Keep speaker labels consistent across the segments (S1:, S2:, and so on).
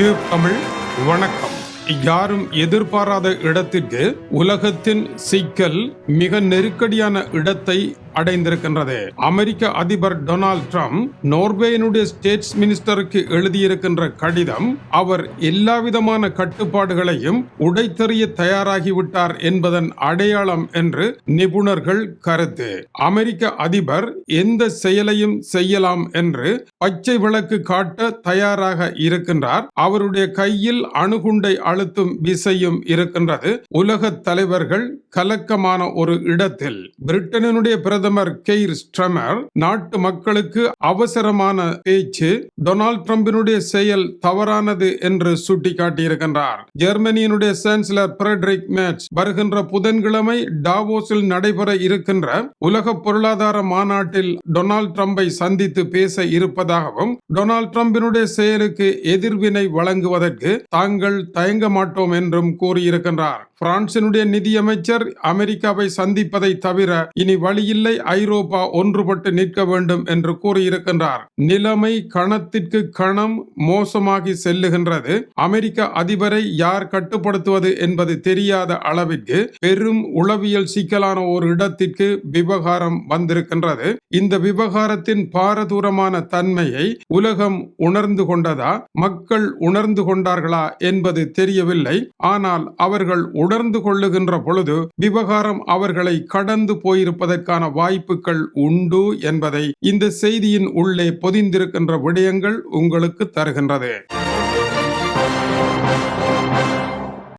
S1: Tube Tamil வணக்கம். யாரும் எதிர்பாராத இடத்திற்கு உலகத்தின் சிக்கல் மிக நெருக்கடியான இடத்தை அடைந்திருக்கின்றது. அமெரிக்க அதிபர் டொனால்ட் ட்ரம்ப் நோர்வேயினுடைய ஸ்டேட்ஸ் மினிஸ்டருக்கு எழுதியிருக்கின்ற கடிதம் அவர் எல்லாவிதமான கட்டுப்பாடுகளையும் உடைத்தெறிய தயாராகிவிட்டார் என்பதன் அடையாளம் என்று நிபுணர்கள் கருத்து. அமெரிக்க அதிபர் எந்த செயலையும் செய்யலாம் என்று பச்சை விளக்கு காட்ட தயாராக இருக்கின்றார். அவருடைய கையில் அணுகுண்டை அழுத்தும் விசையும் இருக்கின்றது. உலக தலைவர்கள் கலக்கமான ஒரு இடத்தில். பிரிட்டனினுடைய பிரதமர் கெய்ர் ஸ்ட்ரமர் நாட்டு மக்களுக்கு அவசரமான பேச்சு டொனால்ட் ட்ரம்பினுடைய செயல் தவறானது என்று சுட்டிக்காட்டியிருக்கின்றார். ஜெர்மனியினுடைய சான்சலர் பிரெட்ரிக் மேட்ச் வருகின்ற புதன்கிழமை டாவோஸில் நடைபெற இருக்கின்ற உலக பொருளாதார மாநாட்டில் டொனால்ட் ட்ரம்பை சந்தித்து பேச இருப்பதாகவும் டொனால்ட் ட்ரம்பினுடைய செயலுக்கு எதிர்வினை வழங்குவதற்கு தாங்கள் தயங்க மாட்டோம் என்றும் கூறியிருக்கின்றார். பிரான்சினுடைய நிதியமைச்சர் அமெரிக்காவை சந்திப்பதை தவிர இனி வழியில்லை. ஐரோப்பா ஒன்றுபட்டு நிற்க வேண்டும் என்று கூறியிருக்கின்றார். நிலைமை கணத்திற்கு கணம் மோசமாகி செல்லுகின்றது. அமெரிக்க அதிபரை யார் கட்டுப்படுத்துவது என்பது தெரியாத அளவிற்கு பெரும் உளவியல் சிக்கலான ஒரு இடத்திற்கு விவகாரம் வந்திருக்கின்றது. இந்த விவகாரத்தின் பாரதூரமான தன்மையை உலகம் உணர்ந்து கொண்டதா? மக்கள் உணர்ந்து கொண்டார்களா என்பது தெரியவில்லை. ஆனால் அவர்கள் உணர்ந்து கொள்ளுகின்ற பொழுது விவகாரம் அவர்களை கடந்து போயிருப்பதற்கான வாய்ப்புகள் உண்டு என்பதை இந்த செய்தியின் உள்ளே பொதிந்திருக்கின்ற விடயங்கள் உங்களுக்கு தருகின்றது.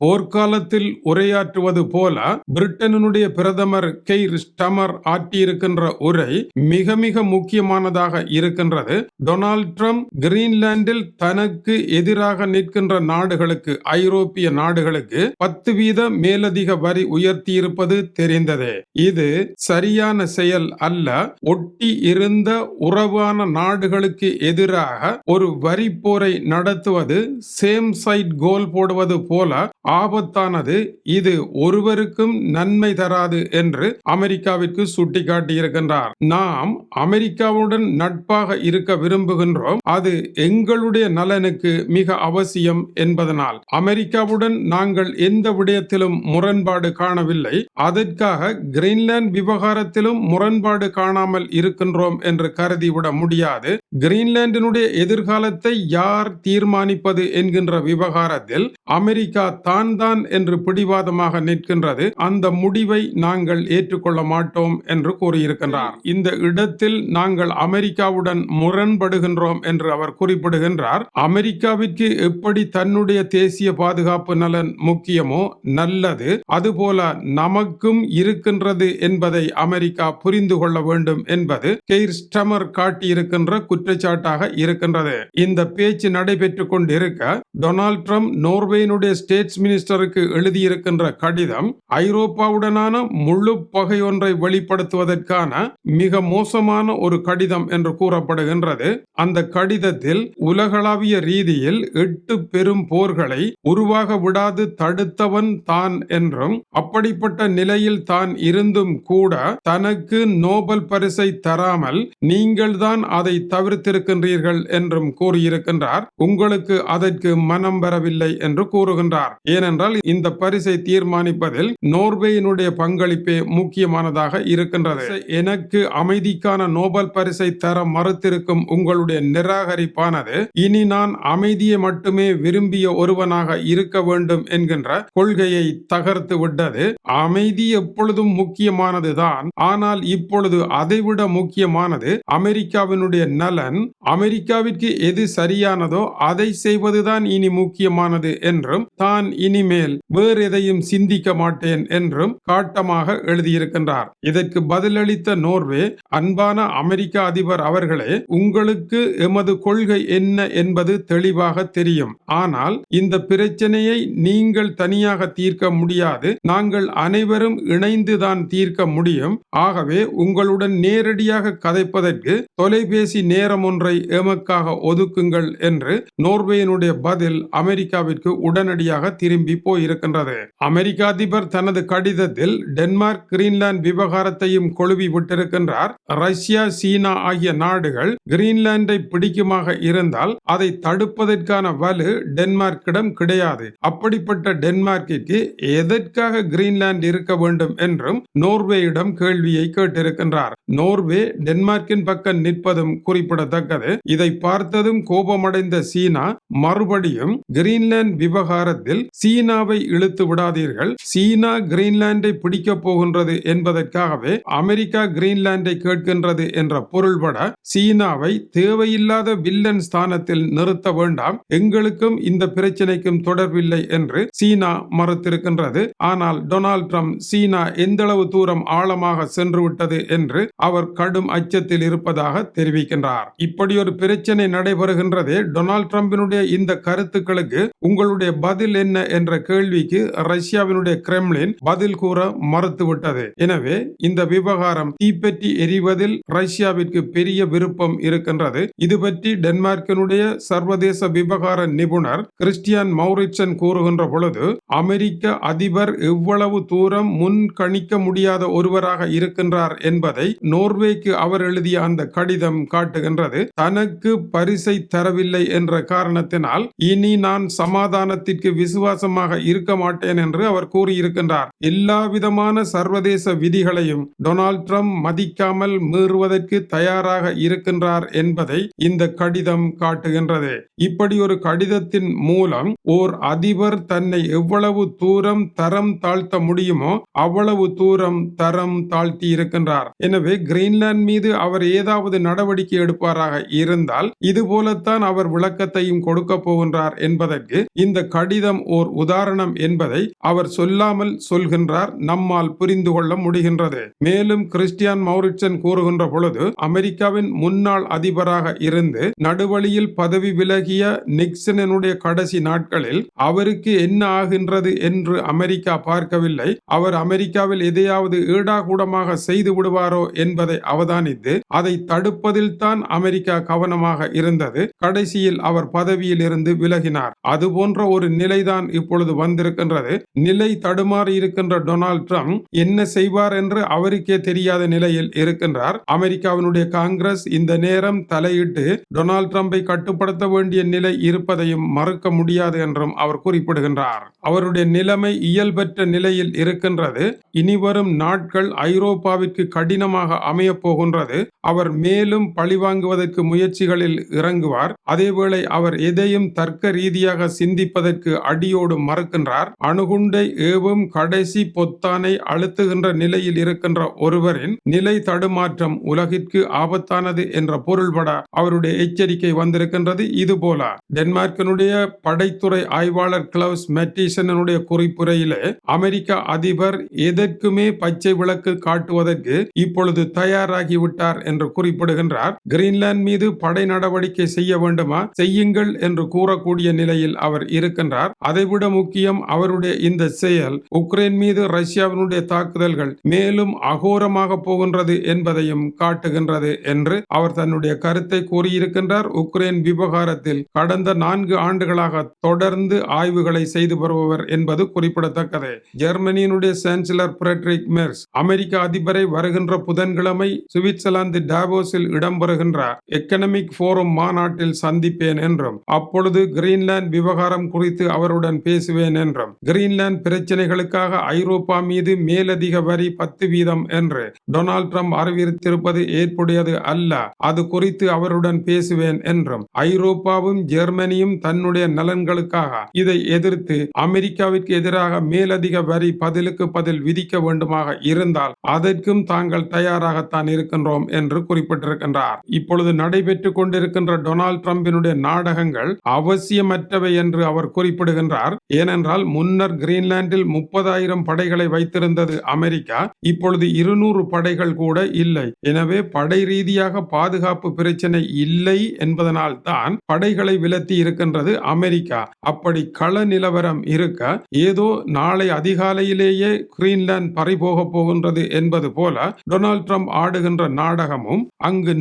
S1: போர்க்காலத்தில் உரையாற்றுவது போல பிரிட்டனுடைய பிரதமர் கெய்ர் ஸ்டமர் ஆற்றியிருக்கின்ற உரை மிக மிக முக்கியமானதாக இருக்கின்றது. டொனால்ட் ட்ரம்ப் கிரீன்லாந்தில் தனக்கு எதிராக நிற்கின்ற நாடுகளுக்கு ஐரோப்பிய நாடுகளுக்கு பத்து வீத மேலதிக வரி உயர்த்தியிருப்பது தெரிந்ததே. இது சரியான செயல் அல்ல. ஒட்டி இருந்த உறவான நாடுகளுக்கு எதிராக ஒரு வரி போரை நடத்துவது சேம் சைட் கோல் போடுவது போல ஆபத்தானது. இது ஒருவருக்கும் நன்மை தராது என்று அமெரிக்காவிற்கு சுட்டிக்காட்டியிருக்கின்றார். நாம் அமெரிக்காவுடன் நட்பாக இருக்க விரும்புகின்றோம். அது எங்களுடைய நலனுக்கு மிக அவசியம் என்பதனால். அமெரிக்காவுடன் நாங்கள் எந்த விடயத்திலும் முரண்பாடு காணவில்லை. அதற்காக கிரீன்லாந்து விவகாரத்திலும் முரண்பாடு காணாமல் இருக்கின்றோம் என்று கருதிவிட முடியாது. கிரீன்லாந்தினுடைய எதிர்காலத்தை யார் தீர்மானிப்பது என்கின்ற விவகாரத்தில் அமெரிக்கா தான் தான் என்று பிடிவாதமாக நிற்கின்றது. அந்த முடிவை நாங்கள் ஏற்றுக்கொள்ள மாட்டோம் என்று கூறியிருக்கின்றார். இந்த இடத்தில் நாங்கள் அமெரிக்காவுடன் முரண்படுகின்றோம் என்று அவர் குறிப்பிடுகின்றார். அமெரிக்காவிற்கு எப்படி தன்னுடைய தேசிய பாதுகாப்பு நலன் முக்கியமோ நல்லது அதுபோல நமக்கும் இருக்கின்றது என்பதை அமெரிக்கா புரிந்து கொள்ள வேண்டும் என்பது கெய்ர் ஸ்டமர் காட்டியிருக்கின்ற குற்றச்சாட்டாக இருக்கின்றது. இந்த பேச்சு நடைபெற்றுக் கொண்டிருக்க டொனால்ட் ட்ரம்ப் நோர்வேயினுடைய ஸ்டேட்ஸ் மினிஸ்டருக்கு எழுதியிருக்கின்ற கடிதம் ஐரோப்பாவுடனான முழு பகை ஒன்றை வெளிப்படுத்துவதற்கான மிக மோசமான ஒரு கடிதம் என்று கூறப்படுகின்றது. அந்த கடிதத்தில் உலகளாவிய ரீதியில் எட்டு பெரும் போர்களை உருவாக விடாது தடுத்தவன் தான் என்றும் அப்படிப்பட்ட நிலையில் தான் இருந்தும் கூட தனக்கு நோபல் பரிசை தராமல் நீங்கள் தான் அதை தவிர்த்திருக்கின்றீர்கள் என்றும் கூறியிருக்கின்றார். உங்களுக்கு அதற்கு மனம் வரவில்லை என்று கூறுகின்றார். ஏனென்றால் இந்த பரிசை தீர்மானிப்பதில் நோர்வேயினுடைய பங்களிப்பே முக்கியமானதாக இருக்கின்றது. எனக்கு அமைதிக்கான நோபல் பரிசை தர மறுத்திருக்கும் உங்களுடைய நிராகரிப்பானது இனி நான் அமைதியை மட்டுமே விரும்பிய ஒருவனாக இருக்க வேண்டும் என்கின்ற கொள்கையை தகர்த்து விட்டது. அமைதி எப்பொழுதும் முக்கியமானதுதான் ஆனால் இப்பொழுது அதைவிட முக்கியமானது அமெரிக்காவினுடைய நலன் அமெரிக்காவிற்கு எது சரியானதோ அதை செய்வதுதான் இனி முக்கியமானது என்றும் தான் இனிமேல் வேறு எதையும் சிந்திக்க மாட்டேன் என்றும் காட்டமாக எழுதியிருக்கின்றார். இதற்கு பதிலளித்த நோர்வே அன்பான அமெரிக்க அதிபர் அவர்களே உங்களுக்கு எமது கொள்கை என்ன என்பது தெளிவாக தெரியும். ஆனால் இந்த பிரச்சனையை நீங்கள் தனியாக தீர்க்க முடியாது நாங்கள் அனைவரும் இணைந்துதான் தீர்க்க முடியும். ஆகவே உங்களுடன் நேரடியாக கதைப்பதற்கு தொலைபேசி நேர நேரம் ஒன்றை எமக்காக ஒதுக்குங்கள் என்று நோர்வேயினுடைய பதில் அமெரிக்காவிற்கு உடனடியாக திரும்பி போயிருக்கின்றது. அமெரிக்க அதிபர் தனது கடிதத்தில் டென்மார்க் கிரீன்லாந்து விவகாரத்தையும் கொழுவி விட்டிருக்கின்றார். ரஷ்யா சீனா ஆகிய நாடுகள் கிரீன்லாந்தை பிடிக்குமாக இருந்தால் அதை தடுப்பதற்கான வலு டென்மார்க்கிடம் கிடையாது. அப்படிப்பட்ட டென்மார்க்கிற்கு எதற்காக கிரீன்லாந்து இருக்க வேண்டும் என்றும் நோர்வேயிடம் கேள்வியை கேட்டிருக்கின்றார். நோர்வே டென்மார்க்கின் பக்கம் நிற்பதும் குறிப்பிடத்தக்கது. இதை பார்த்ததும் கோபமடைந்த சீனா மறுபடியும் கிரீன்லாந்து விவகாரத்தில் சீனாவை இழுத்து விடாதீர்கள். சீனா கிரீன்லாந்தை பிடிக்கப் போகின்றது என்பதற்காகவே அமெரிக்கா கிரீன்லாண்டை கேட்கின்றது என்ற பொருள்பட சீனாவை தேவையில்லாத வில்லன் ஸ்தானத்தில் நிறுத்த வேண்டாம். எங்களுக்கும் இந்த பிரச்சனைக்கும் தொடர்பில்லை என்று சீனா மறுத்திருக்கின்றது. ஆனால் டொனால்ட் ட்ரம்ப் சீனா எந்தளவு தூரம் ஆழமாக சென்று விட்டது என்று அவர் கடும் அச்சத்தில் இருப்பதாக தெரிவிக்கின்றார். கூறினார். இப்படி ஒரு பிரச்சனை நடைபெறுகின்றது. டொனால்ட் ட்ரம்பினுடைய இந்த கருத்துக்களுக்கு உங்களுடைய பதில் என்ன என்ற கேள்விக்கு ரஷ்யாவினுடைய கிரெம்லின் பதில் கூற மறுத்துவிட்டது. எனவே இந்த விவகாரம் தீப்பற்றி எரிவதில் ரஷ்யாவிற்கு பெரிய விருப்பம் இருக்கின்றது. இது பற்றி டென்மார்க்கினுடைய சர்வதேச விவகார நிபுணர் கிறிஸ்டியன் மௌரிட்சன் கூறுகின்ற பொழுது அமெரிக்க அதிபர் எவ்வளவு தூரம் முன் கணிக்க முடியாத ஒருவராக இருக்கின்றார் என்பதை நோர்வேக்கு அவர் எழுதிய அந்த கடிதம் காட்டுகின்றது. தனக்கு பரிசை தரவில்லை என்ற காரணத்தினால் இனி நான் சமாதானத்திற்கு விசுவாசமாக இருக்க மாட்டேன் என்று அவர் கூறியிருக்கின்றார். எல்லா விதமான சர்வதேச விதிகளையும் டொனால்ட் ட்ரம்ப் மதிக்காமல் மீறுவதற்கு தயாராக இருக்கின்றார் என்பதை இந்த கடிதம் காட்டுகின்றது. இப்படி ஒரு கடிதத்தின் மூலம் ஓர் அதிபர் தன்னை எவ்வளவு தூரம் தரம் தாழ்த்த முடியுமோ அவ்வளவு தூரம் தரம் தாழ்த்தி இருக்கின்றார். எனவே கிரீன்லாந்து மீது அவர் ஏதாவது நடவடிக்கை எடுப்பாராக இருந்தால் இது போலத்தான் அவர் விளக்கத்தையும் கொடுக்க போகின்றார் என்பதற்கு இந்த கடிதம் ஓர் உதாரணம் என்பதை அவர் சொல்லாமல் சொல்கின்றார் நம்மால் புரிந்து கொள்ள முடிகின்றது. மேலும் கிறிஸ்டியான் மௌரிட்சன் கூறுகின்ற பொழுது அமெரிக்காவின் முன்னாள் அதிபராக இருந்து நடுவழியில் பதவி விலகிய நிக்சனனுடைய கடைசி நாட்களில் அவருக்கு என்ன ஆகின்றது என்று அமெரிக்கா பார்க்கவில்லை. அவர் அமெரிக்காவில் எதையாவது ஈடாகூடமாக செய்து விடுவாரோ என்பதை அவதானித்து அதை தடுப்பதில் தான் அமெரிக்கா கவனமாக இருந்தது. கடைசியில் அவர் பதவியில் இருந்து விலகினார். அது போன்ற ஒரு நிலைதான் இப்பொழுது வந்திருக்கின்றது. நிலை தடுமாறி இருக்கின்ற டொனால்ட் ட்ரம்ப் என்ன செய்வார் என்று அவருக்கே தெரியாத நிலையில் இருக்கின்றார். அமெரிக்காவினுடைய காங்கிரஸ் இந்த நேரம் தலையிட்டு டொனால்ட் ட்ரம்பை கட்டுப்படுத்த வேண்டிய நிலை இருப்பதையும் மறுக்க முடியாது என்றும் அவர் குறிப்பிடுகின்றார். அவருடைய நிலைமை இயல்பற்ற நிலையில் இருக்கின்றது. இனிவரும் நாட்கள் ஐரோப்பாவிற்கு கடினமாக அமையப் போகின்றது. அவர் மேலும் பழிவாங்க பழிவாங்குவதற்கு முயற்சிகளில் இறங்குவார். அதேவேளை அவர் எதையும் தர்க்க ரீதியாக சிந்திப்பதற்கு அடியோடு மறுக்கின்றார். அணுகுண்டை ஏவும் கடைசி பொத்தானை அழுத்துகின்ற நிலையில் இருக்கின்ற ஒருவரின் நிலை தடுமாற்றம் உலகிற்கு ஆபத்தானது என்ற பொருள்பட அவருடைய எச்சரிக்கை வந்திருக்கின்றது. இதுபோல டென்மார்க்கினுடைய படைத்துறை ஆய்வாளர் கிளவுஸ் மெட்டிசனுடைய குறிப்புரையிலே அமெரிக்க அதிபர் எதற்குமே பச்சை விளக்கு காட்டுவதற்கு இப்பொழுது தயாராகிவிட்டார் என்று குறிப்பிடுகின்றார். கிரீன்லாந்து மீது படை நடவடிக்கை செய்ய வேண்டுமா? செய்யுங்கள் என்று கூறக்கூடிய நிலையில் அவர் இருக்கின்றார். அதைவிட முக்கியம் அவருடைய இந்த செயல் உக்ரைன் மீது ரஷ்யாவினுடைய தாக்குதல்கள் மேலும் அகோரமாக போகின்றது என்பதையும் காட்டுகின்றது என்று அவர் தன்னுடைய கருத்தை கூறியிருக்கின்றார். உக்ரைன் விவகாரத்தில் கடந்த நான்கு ஆண்டுகளாக தொடர்ந்து ஆய்வுகளை செய்து வருபவர் என்பது குறிப்பிடத்தக்கது. ஜெர்மனியினுடைய சான்சலர் பிரெட்ரிக் மெர்ஸ் அமெரிக்க அதிபரை வருகின்ற புதன்கிழமை சுவிட்சர்லாந்து டாவோஸில் இடம்பெறுகின்ற எக்கனமிக் போரம் மாநாட்டில் சந்திப்பேன் என்றும் அப்பொழுது கிரீன்லாந்து விவகாரம் குறித்து அவருடன் பேசுவேன் என்றும் கிரீன்லாந்து பிரச்சனைகளுக்காக ஐரோப்பா மீது மேலதிக வரி பத்து வீதம் என்று டொனால்ட் ட்ரம்ப் அறிவித்திருப்பது ஏற்புடையது அல்ல அது குறித்து அவருடன் பேசுவேன் என்றும் ஐரோப்பாவும் ஜெர்மனியும் தன்னுடைய நலன்களுக்காக இதை எதிர்த்து அமெரிக்காவிற்கு எதிராக மேலதிக வரி பதிலுக்கு பதில் விதிக்க வேண்டுமாக இருந்தால் அதற்கும் தாங்கள் தயாராகத்தான் இருக்கின்றோம் என்று குறிப்பிட்டிருக்கின்றார். இப்பொழுது நடைபெற்றுக் கொண்டிருக்கின்ற டொனால்ட் டிரம்பினுடைய நாடகங்கள் அவசியமற்றவை என்று அவர் குறிப்பிடுகின்றார். ஏனென்றால் முன்னர் கிரீன்லாந்தில் முப்பதாயிரம் படைகளை வைத்திருந்தது அமெரிக்கா இப்பொழுது இருநூறு படைகள் கூட இல்லை. எனவே படை ரீதியாக பாதுகாப்பு பிரச்சனை இல்லை என்பதனால் தான் படைகளை விலத்தி இருக்கின்றது அமெரிக்கா. அப்படி கள நிலவரம் இருக்க ஏதோ நாளை அதிகாலையிலேயே கிரீன்லாந்து பறிபோக போகின்றது என்பது போல டொனால்ட் ட்ரம்ப் ஆடுகின்ற நாடகமும் அங்கு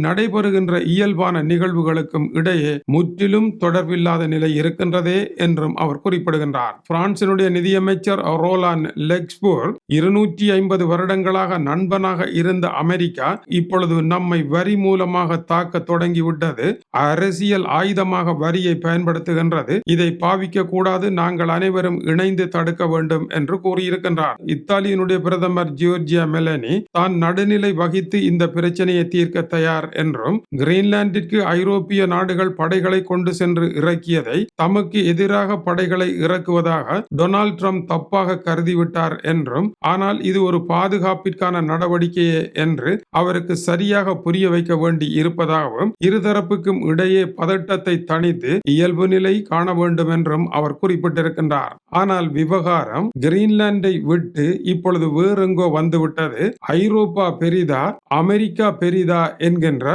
S1: நடைபெறுகின்ற இயல்பான நிகழ்வுகளுக்கும் இடையே முற்றிலும் தொடர்பில்லாத நிலை இருக்கின்றதே என்றும் அவர் குறிப்பிடுகின்றார். பிரான்சினுடைய நிதியமைச்சர் ரோலான் லெக்ஸ்போர் இருநூற்றி ஐம்பது வருடங்களாக நண்பனாக இருந்த அமெரிக்கா இப்பொழுது நம்மை வரி மூலமாக தாக்க தொடங்கிவிட்டது. அரசியல் ஆயுதமாக வரியை பயன்படுத்துகின்றது. இதை பாவிக்க கூடாது. நாங்கள் அனைவரும் இணைந்து தடுக்க வேண்டும் என்று கூறியிருக்கின்றார். இத்தாலியினுடைய பிரதமர் ஜியோர்ஜியா மெலனி தான் நடுநிலை வகித்து இந்த பிரச்சனையை தீர்க்க தயார் என்றும் கிரீன்லாந்திற்கு ஐரோப்பிய நாடுகள் படைகளை கொண்டு சென்று இறக்கியதை தமக்கு எதிராக படைகளை இறக்குவதாக டொனால்ட் ட்ரம்ப் தப்பாக கருதிவிட்டார் என்றும் ஆனால் இது ஒரு பாதுகாப்பிற்கான நடவடிக்கையே என்று அவருக்கு சரியாக புரிய வைக்க வேண்டி இருப்பதாகவும் இருதரப்புக்கும் இடையே பதட்டத்தை தணித்து இயல்பு நிலை காண வேண்டும் என்றும் அவர் குறிப்பிட்டிருக்கின்றார். ஆனால் விவகாரம் கிரீன்லாந்தை விட்டு இப்பொழுது வேறெங்கோ வந்துவிட்டது. ஐரோப்பா பெரிதா அமெரிக்கா பெரிதா என்கின்ற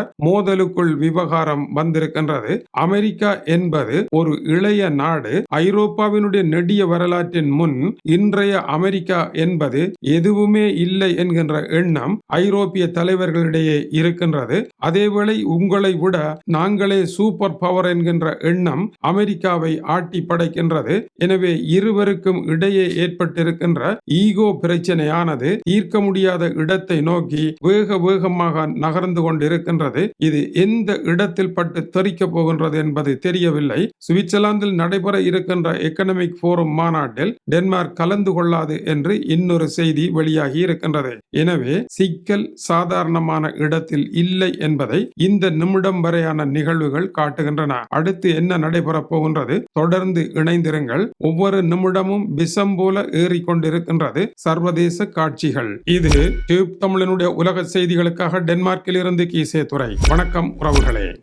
S1: மோதலுக்குள் விவகாரம் வந்திருக்கின்றது. அமெரிக்கா என்பது ஒரு இளைய நாடு. ஐரோப்பாவினுடைய நெடிய வரலாற்றின் முன் இன்றைய அமெரிக்கா என்பது எதுவுமே இல்லை என்கின்ற எண்ணம் ஐரோப்பிய தலைவர்களிடையே இருக்கின்றது. அதேவேளை உங்களை விட நாங்களே சூப்பர் பவர் என்கின்ற எண்ணம் அமெரிக்காவை ஆட்டி படைக்கின்றது. எனவே இருவருக்கும் இடையே ஏற்பட்டிருக்கின்ற ஈகோ பிரச்சனையானது தீர்க்க முடியாத இடத்தை நோக்கி வேக வேகமாக நகர்ந்து கொண்டிருக்கின்றது. இது எந்த இடத்தில் பட்டு தெறிக்க போகின்றது என்பது தெரியவில்லை. சுவிட்சர்லாந்தில் நடைபெற இருக்கின்ற எக்கனமிக் போரம் மாநாட்டில் டென்மார்க் கலந்து கொள்ளாது என்று இன்னொரு செய்தி வெளியாகி இருக்கின்றது. எனவே சிக்கல் சாதாரணமான இடத்தில் இல்லை என்பதை இந்த நிமிடம் வரையான நிகழ்வுகள் காட்டுகின்றன. அடுத்து என்ன நடைபெறப் போகின்றது? தொடர்ந்து இணைந்திருங்கள். ஒவ்வொரு நிமிடமும் விஷம் போல ஏறிக்கொண்டிருக்கின்றது சர்வதேச காட்சிகள். இது டியூப் தமிழனுடைய உலக செய்திகளுக்காக டென்மார்க்கில் இருந்து கீசே துறை வணக்கம் உறவுகளே.